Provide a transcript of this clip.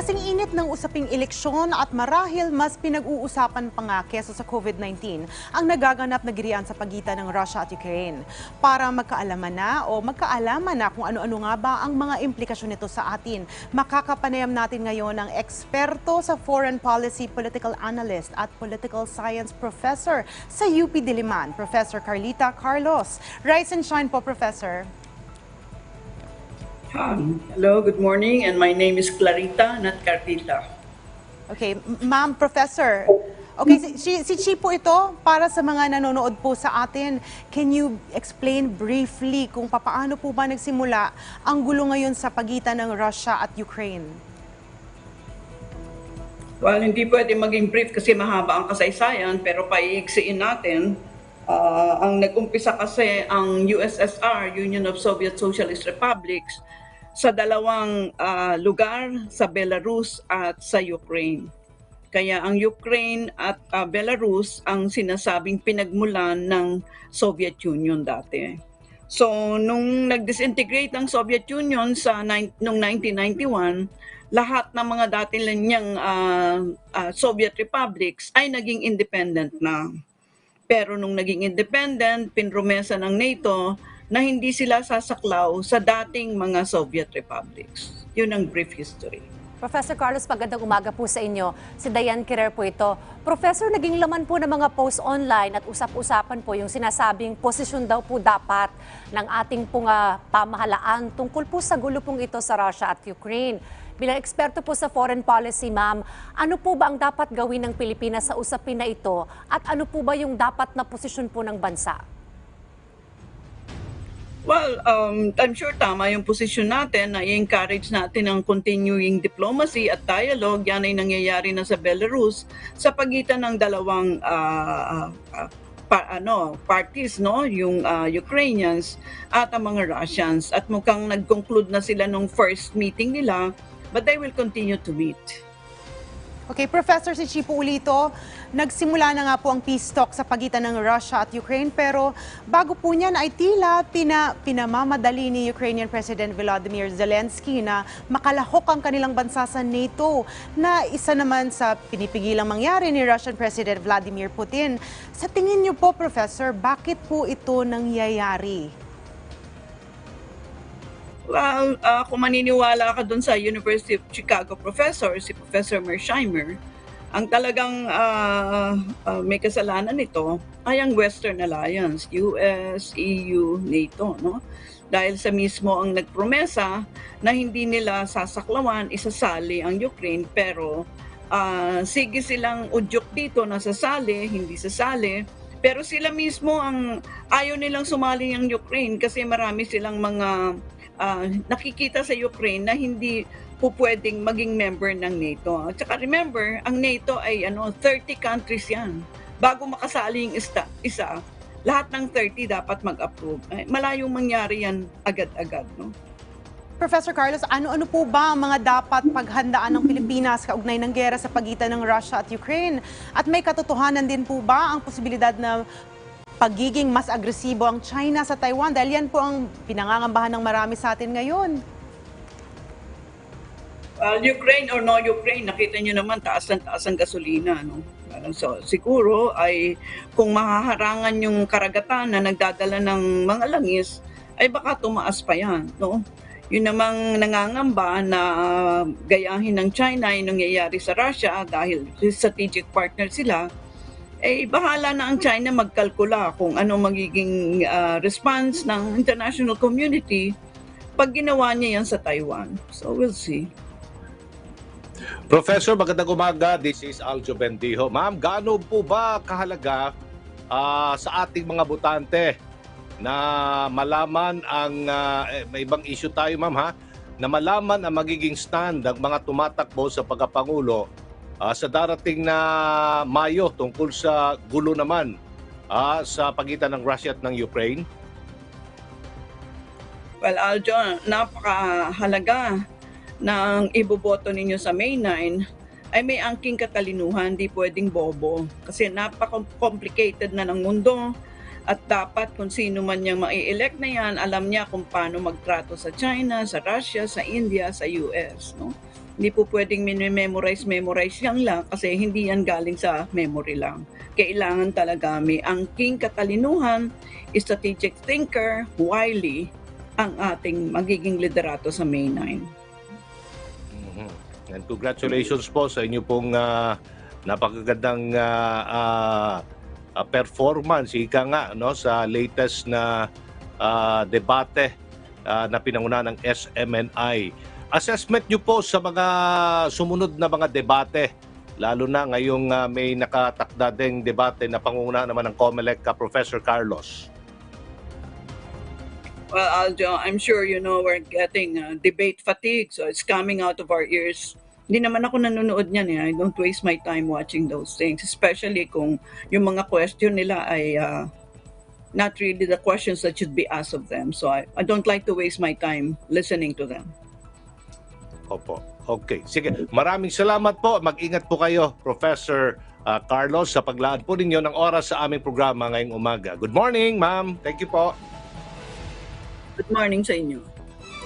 Kasing init ng usaping eleksyon at marahil mas pinag-uusapan pa nga kesa sa COVID-19 ang nagaganap na girian sa pagitan ng Russia at Ukraine. Para magkaalaman na o magkaalaman na kung ano-ano nga ba ang mga implikasyon nito sa atin, makakapanayam natin ngayon ang eksperto sa foreign policy political analyst at political science professor sa UP Diliman, Professor Carlita Carlos. Rise and shine po, Professor. Um, hello, good morning, and my name is Clarita, not Cartita. Okay, ma'am, professor. Okay, si, si, Chi po ito para sa mga nanonood po sa atin. Can you explain briefly kung papaano po ba nagsimula ang gulo ngayon sa pagitan ng Russia at Ukraine? Well, hindi pwede maging brief kasi mahaba ang kasaysayan, pero paiiksiin natin. Ah, ang nag-umpisa kasi ang USSR, Union of Soviet Socialist Republics, sa dalawang ah, lugar, sa Belarus at sa Ukraine. Kaya ang Ukraine at ah, Belarus ang sinasabing pinagmulan ng Soviet Union dati. So, nung nag-disintegrate ang Soviet Union sa nung 1991, lahat ng mga dati niyang ah, ah, Soviet republics ay naging independent na. Pero nung naging independent, pinromesa ng NATO na hindi sila sasaklaw sa dating mga Soviet republics. Yun ang brief history. Professor Carlos, magandang umaga po sa inyo. Si Diane Kirer po ito. Professor, naging laman po ng mga post online at usap-usapan po yung sinasabing posisyon daw po dapat ng ating pong ah, pamahalaan tungkol po sa gulo pong ito sa Russia at Ukraine. Bilang eksperto po sa foreign policy, ma'am, ano po ba ang dapat gawin ng Pilipinas sa usapin na ito at ano po ba yung dapat na posisyon po ng bansa? Well, um, I'm sure tama yung posisyon natin na i-encourage natin ang continuing diplomacy at dialogue. Yan ay nangyayari na sa Belarus sa pagitan ng dalawang ah, ah, pa, ano, parties, no? yung ah, Ukrainians at ang mga Russians. At mukhang nag-conclude na sila nung first meeting nila, but they will continue to meet. Okay, Professor, si Chi po ulito, nagsimula na nga po ang peace talk sa pagitan ng Russia at Ukraine pero bago po niyan ay tila pina, pinamamadali ni Ukrainian President Volodymyr Zelensky na makalahok ang kanilang bansa sa NATO na isa naman sa pinipigilang mangyari ni Russian President Vladimir Putin. Sa tingin niyo po, Professor, bakit po ito nangyayari? Well, uh, kung maniniwala ka dun sa University of Chicago professor, si Professor Mersheimer, ang talagang ah, ah, may kasalanan nito ay ang Western Alliance, US, EU, NATO, no? Dahil sa mismo ang nagpromesa na hindi nila sasaklawan, isasali ang Ukraine, pero ah, sige silang udyok dito na sasali, hindi sasali, pero sila mismo ang ayaw nilang sumali ang Ukraine kasi marami silang mga ah, nakikita sa Ukraine na hindi po pwedeng maging member ng NATO. At saka remember, ang NATO ay ano 30 countries yan. Bago makasali yung isa, isa lahat ng 30 dapat mag-approve. Malayong mangyari yan agad-agad. No? Professor Carlos, ano-ano po ba ang mga dapat paghandaan ng Pilipinas kaugnay ng gera sa pagitan ng Russia at Ukraine? At may katotohanan din po ba ang posibilidad na pagiging mas agresibo ang China sa Taiwan? Dahil yan po ang pinangangambahan ng marami sa atin ngayon. Well, Ukraine or no Ukraine, nakita nyo naman taas ng taas ang gasolina. No? So, siguro ay kung mahaharangan yung karagatan na nagdadala ng mga langis, ay baka tumaas pa yan. No? Yun namang nangangamba na gayahin ng China yung nangyayari sa Russia dahil strategic partner sila, eh bahala na ang China magkalkula kung ano magiging ah, response ng international community pag ginawa niya yan sa Taiwan. So we'll see. Professor, magandang umaga. This is Aljo Bendijo. Ma'am, gaano po ba kahalaga ah, sa ating mga butante na malaman ang, eh, may ibang issue tayo ma'am ha, na malaman ang magiging stand ng mga tumatakbo sa pagkapangulo ah, sa darating na Mayo tungkol sa gulo naman ah, sa pagitan ng Russia at ng Ukraine? Well, Aljo, napakahalaga ng iboboto ninyo sa May 9 ay may angking katalinuhan, di pwedeng bobo. Kasi napaka-complicated na ng mundo at dapat kung sino man niyang mai-elect na yan, alam niya kung paano magtrato sa China, sa Russia, sa India, sa US. No? Hindi po pwedeng memorize memorize yan lang kasi hindi yan galing sa memory lang. Kailangan talaga may angking katalinuhan, strategic thinker, wily ang ating magiging liderato sa May 9. Congratulations po sa inyo pong ah, napakagandang ah, ah, performance, ika nga, no, sa latest na ah, debate ah, na pinanguna ng SMNI. Assessment nyo po sa mga sumunod na mga debate, lalo na ngayong ah, may nakatakda ding debate na pangunguna naman ng COMELEC ka Professor Carlos. Well, Aljo, I'm sure you know we're getting uh, debate fatigue, so it's coming out of our ears. Hindi naman ako nanonood niyan eh. I don't waste my time watching those things, especially kung yung mga question nila ay uh, not really the questions that should be asked of them. So I, I don't like to waste my time listening to them. Opo. Okay. Sige. Maraming salamat po. Mag-ingat po kayo, Professor ah, Carlos, sa paglaan po ninyo ng oras sa aming programa ngayong umaga. Good morning, ma'am. Thank you po. Good morning sa inyo.